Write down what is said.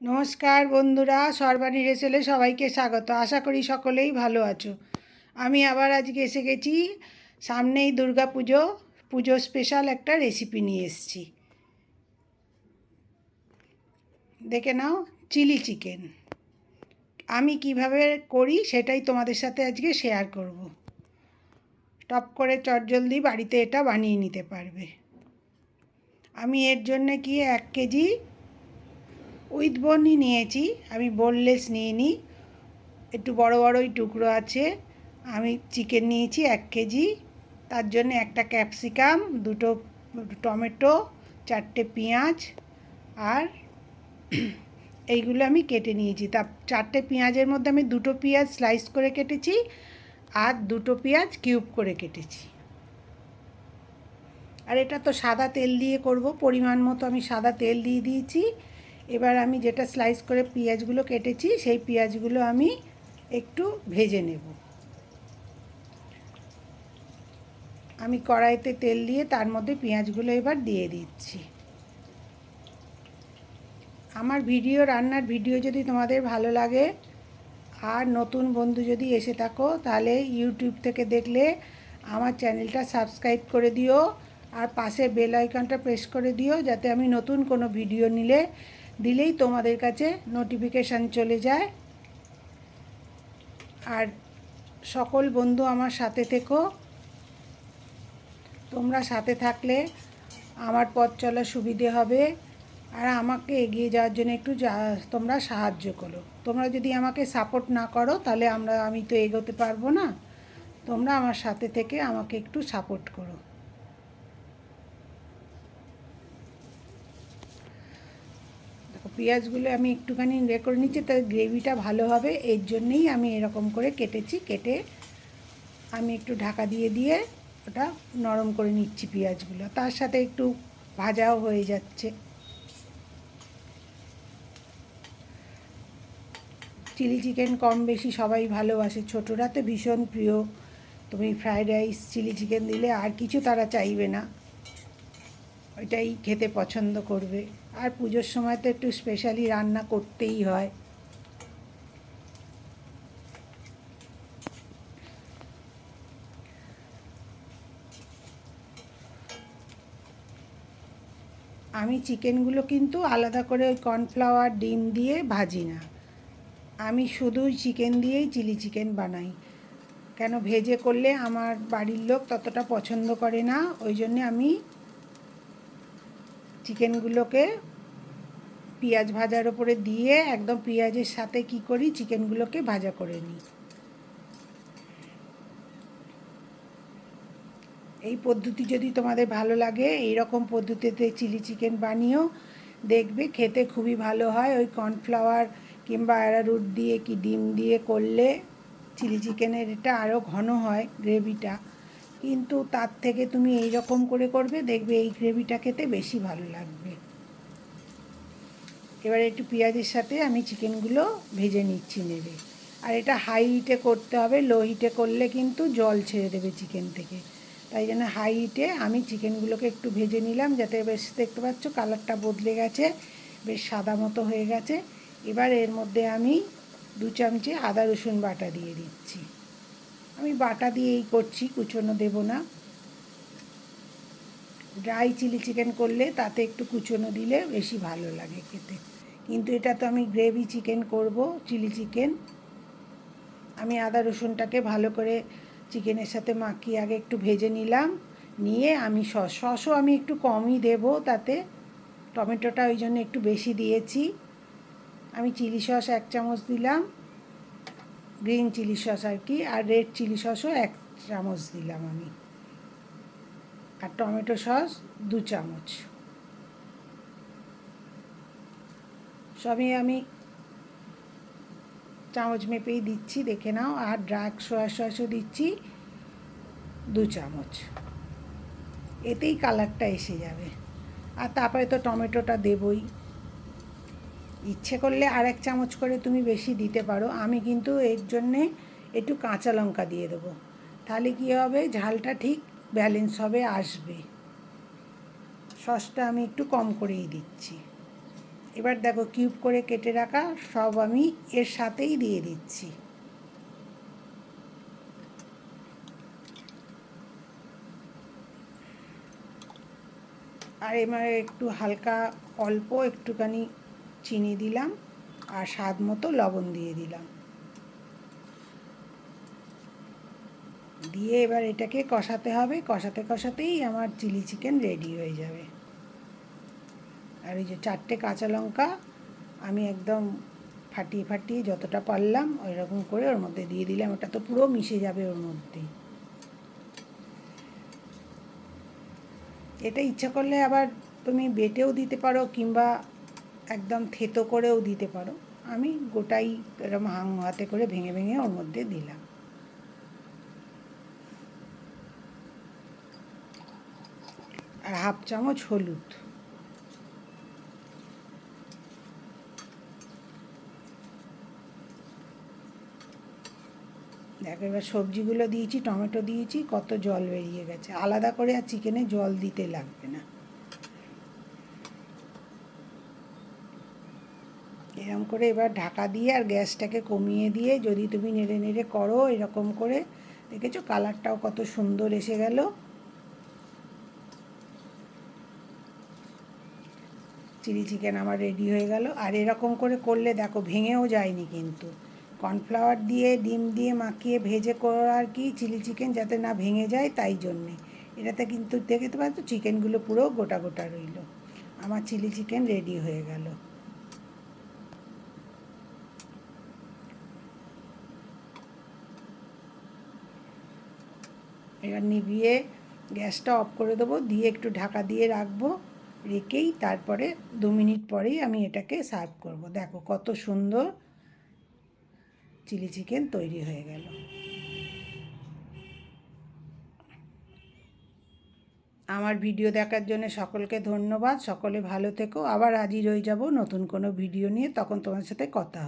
নমস্কার বন্ধুরা, সর্বাণী রেসেলে সবাইকে স্বাগত। আশা করি সকলেই ভালো আছো। আমি আবার আজকে এসে গেছি, সামনেই দুর্গা পুজো পুজো স্পেশাল একটা রেসিপি নিয়ে এসেছি। দেখে নাও চিলি চিকেন আমি কীভাবে করি সেটাই তোমাদের সাথে আজকে শেয়ার করব। টপ করে চটজলদি বাড়িতে এটা বানিয়ে নিতে পারবে। আমি এর জন্যে কি এক কেজি উইথ বনই নিয়েছি, আমি বোনলেস নিয়ে নিই একটু বড় বড়ই টুকরো আছে, আমি চিকেন নিয়েছি এক কেজি, তার জন্য একটা ক্যাপসিকাম, দুটো টমেটো, চারটে পেঁয়াজ, আর এইগুলো আমি কেটে নিয়েছি। তা চারটে পেঁয়াজের মধ্যে আমি দুটো পেঁয়াজ স্লাইস করে কেটেছি, আর দুটো পেঁয়াজ কিউব করে কেটেছি। আর এটা তো সাদা তেল দিয়ে করব, পরিমাণ মতো আমি সাদা তেল দিয়ে দিয়েছি। এবার আমি যেটা স্লাইস করে পেঁয়াজগুলো কেটেছি, সেই পেঁয়াজগুলো আমি একটু ভেজে নেব। আমি কড়াইতে তেল দিয়ে তার মধ্যে পেঁয়াজগুলো এবার দিয়ে দিচ্ছি। আমার ভিডিও, রান্নার ভিডিও যদি তোমাদের ভালো লাগে, আর নতুন বন্ধু যদি এসে থাকো, তাহলে ইউটিউব থেকে দেখলে আমার চ্যানেলটা সাবস্ক্রাইব করে দিও, আর পাশে বেল আইকনটা প্রেস করে দিও, যাতে আমি নতুন কোনো ভিডিও নিলে দিলেই তোমাদের কাছে নোটিফিকেশান চলে যায়। আর সকল বন্ধু আমার সাথে থেকো। তোমরা সাথে থাকলে আমার পথ চলা সুবিধে হবে। আর আমাকে এগিয়ে যাওয়ার জন্য একটু তোমরা সাহায্য করো। তোমরা যদি আমাকে সাপোর্ট না করো, তাহলে আমরা, আমি তো এগোতে পারব না। তোমরা আমার সাথে থেকে আমাকে একটু সাপোর্ট করো দেখো পেঁয়াজগুলো আমি একটুখানি ইয়ে করে নিচ্ছি তার গ্রেভিটা ভালো হবে, এর জন্যেই আমি এরকম করে কেটেছি, কেটে আমি একটু ঢাকা দিয়ে দিয়ে ওটা নরম করে নিচ্ছি পেঁয়াজগুলো, তার সাথে একটু ভাজাও হয়ে যাচ্ছে। চিলি চিকেন কম বেশি সবাই ভালোবাসে, ছোটরা তো ভীষণ প্রিয়, তুমি ফ্রায়েড রাইস, চিলি চিকেন দিলে আর কিছু তারা চাইবে না, ওইটাই খেতে পছন্দ করবে। আর পুজোর সময় তো একটু স্পেশালি রান্না করতেই হয়। আমি চিকেনগুলো কিন্তু আলাদা করে ওই কর্নফ্লাওয়ার ডিম দিয়ে ভাজি না। আমি শুধু চিকেন দিয়েই চিলি চিকেন বানাই। কেন ভেজে করলে আমার বাড়ির লোক ততটা পছন্দ করে না, ওই জন্যে আমি চিকেনগুলোকে পেঁয়াজ ভাজার ওপরে দিয়ে একদম পেঁয়াজের সাথে কি করি? চিকেনগুলোকে ভাজা করে নিই। এই পদ্ধতি যদি তোমাদের ভালো লাগে এই রকম পদ্ধতিতে চিলি চিকেন বানিয়েও দেখবে, খেতে খুবই ভালো হয়। ওই কর্নফ্লাওয়ার কিংবা অ্যারারুট দিয়ে কি ডিম দিয়ে করলে চিলি চিকেনের এটা আরও ঘন হয়, গ্রেভিটা। কিন্তু তার থেকে তুমি এই রকম করে করবে, দেখবে এই গ্রেভিটা খেতে বেশি ভালো লাগবে। এবার একটু পেঁয়াজের সাথে আমি চিকেনগুলো ভেজে নিচ্ছি নেবে আর এটা হাই হিটে করতে হবে লো হিটে করলে কিন্তু জল ছেড়ে দেবে চিকেন থেকে। তাই জন্য হাই হিটে আমি চিকেনগুলোকে একটু ভেজে নিলাম, যাতে বেশ দেখতে পাচ্ছ কালারটা বদলে গেছে, বেশ সাদা মতো হয়ে গেছে। এবার এর মধ্যে আমি দু চামচে আদা রসুন বাটা দিয়ে দিচ্ছি। আমি বাটা দিয়েই করছি, কুচনো দেব না। ড্রাই চিলি চিকেন করলে তাতে একটু কুচনো দিলে বেশি ভালো লাগে খেতে। কিন্তু এটা তো আমি গ্রেভি চিকেন করব চিলি চিকেন আমি আদা রসুনটাকে ভালো করে চিকেনের সাথে মাখিয়ে আগে একটু ভেজে নিলাম। নিয়ে আমি সস সসও আমি একটু কমই দেব তাতে। টমেটোটা ওই জন্য একটু বেশি দিয়েছি। আমি চিলি সস এক চামচ দিলাম। গ্রিন চিলি সস আর কি, আর রেড চিলি সসও এক চামচ দিলাম আমি। আর টমেটো সস দু চামচ। সবই আমি চামচ মেপেই দিচ্ছি, দেখে নাও। আর ড্রাগ সোয়া সসও দিচ্ছি দু চামচ। এতেই কালারটা এসে যাবে। আর তারপরে তো টমেটোটা দেবই। ইচ্ছে করলে আর এক চামচ করে তুমি বেশি দিতে পারো। আমি কিন্তু এর জন্যে একটু কাঁচা লঙ্কা দিয়ে দেবো। তাহলে কী হবে? ঝালটা ঠিক ব্যালেন্স হবে, আসবে। সসটা আমি একটু কম করেই দিচ্ছি। এবার দেখো কিউব করে কেটে রাখা সব আমি এর সাথেই দিয়ে দিচ্ছি। আর এবার একটু হালকা অল্প একটুখানি চিনি দিলাম আর স্বাদ মতো লবণ দিয়ে দিলাম। দিয়ে এবার এটাকে কষাতে হবে, কষাতে কষাতেই আমার চিলি চিকেন রেডি হয়ে যাবে। আর ওই যে চারটে কাঁচা লঙ্কা আমি একদম ফাটিয়ে ফাটিয়ে যতটা পারলাম ওই রকম করে ওর মধ্যে দিয়ে দিলাম, ওটা তো পুরো মিশে যাবে ওর মধ্যেই। এটা ইচ্ছা করলে আবার তুমি বেটেও দিতে পারো কিংবা একদম থেতো করেও দিতে পারো। আমি গোটাই এরকম হাং হাতে করে ভেঙে ভেঙে ওর মধ্যে দিলাম। আর হাফ চামচ হলুদ। দেখো, এবার সবজিগুলো দিয়েছি, টমেটো দিয়েছি, কত জল বেরিয়ে গেছে। আলাদা করে আর চিকেনে জল দিতে লাগবে না। এরকম করে এবার ঢাকা দিয়ে আর গ্যাসটাকে কমিয়ে দিয়ে যদি তুমি নেড়ে নেড়ে করো এরকম করে, দেখেছ কালারটাও কত সুন্দর এসে গেল। চিলি চিকেন আমার রেডি হয়ে গেল। আর এরকম করে করলে দেখো ভেঙেও যায়নি কিন্তু। কর্নফ্লাওয়ার দিয়ে, ডিম দিয়ে মাখিয়ে ভেজে করার কি চিলি চিকেন যাতে না ভেঙে যায় তাই জন্যে। এটাতে কিন্তু দেখে দেখতে পাচ্ছ চিকেনগুলো পুরো গোটা গোটা রইল। আমার চিলি চিকেন রেডি হয়ে গেল। এবার নিভিয়ে গ্যাসটা অফ করে দেবো, দিয়ে একটু ঢাকা দিয়ে রাখব, রেখেই তারপরে দু মিনিট পরেই আমি এটাকে সার্ভ করব। দেখো কত সুন্দর চিলি চিকেন তৈরি হয়ে গেল। আমার ভিডিও দেখার জন্য সকলকে ধন্যবাদ। সকলে ভালো থেকো। আবার হাজির হয়ে যাব নতুন কোনো ভিডিও নিয়ে। তখন তোমার সাথে কথা